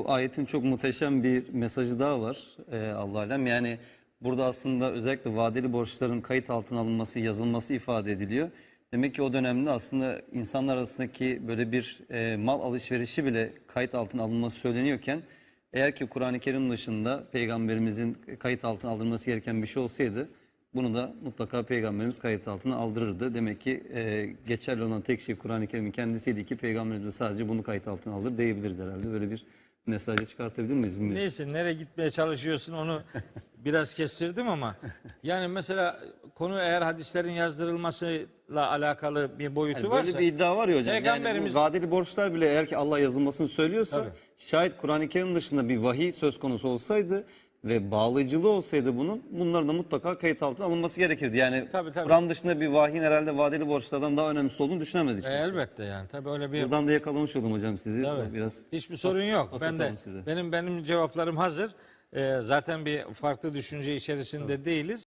Bu ayetin çok muhteşem bir mesajı daha var e, Allah alem. Yani burada aslında özellikle vadeli borçların kayıt altına alınması, yazılması ifade ediliyor. Demek ki o dönemde aslında insanlar arasındaki böyle bir e, mal alışverişi bile kayıt altına alınması söyleniyorken eğer ki Kur'an-ı Kerim dışında peygamberimizin kayıt altına aldırması gereken bir şey olsaydı bunu da mutlaka peygamberimiz kayıt altına aldırırdı. Demek ki e, geçerli olan tek şey Kur'an-ı Kerim'in kendisiydi ki peygamberimiz de sadece bunu kayıt altına alır diyebiliriz herhalde. Böyle bir mesajı çıkartabilir miyiz? bilmiyorum. Neyse nereye gitmeye çalışıyorsun onu biraz kestirdim ama yani mesela konu eğer hadislerin yazdırılmasıyla alakalı bir boyutu Yani varsa böyle bir iddia var ya hocam. Yani Peygamberimiz- bu vadeli borçlar bile eğer ki Allah yazılmasını söylüyorsa Tabii. şayet Kur'an-ı Kerim dışında bir vahiy söz konusu olsaydı ve bağlayıcılığı olsaydı bunun bunların da mutlaka kayıt altına alınması gerekirdi. Yani Tabii, tabii. Kur'an dışında bir vahyin herhalde vadeli borçlardan daha önemlisi olduğunu düşünemez hiç E, kimse. elbette yani tabii öyle bir Buradan da yakalamış oldum hocam sizi. Tabii. Biraz hiçbir sorun pas- yok. pas Ben de atalım size. benim benim cevaplarım hazır. Ee, zaten bir farklı düşünce içerisinde değiliz.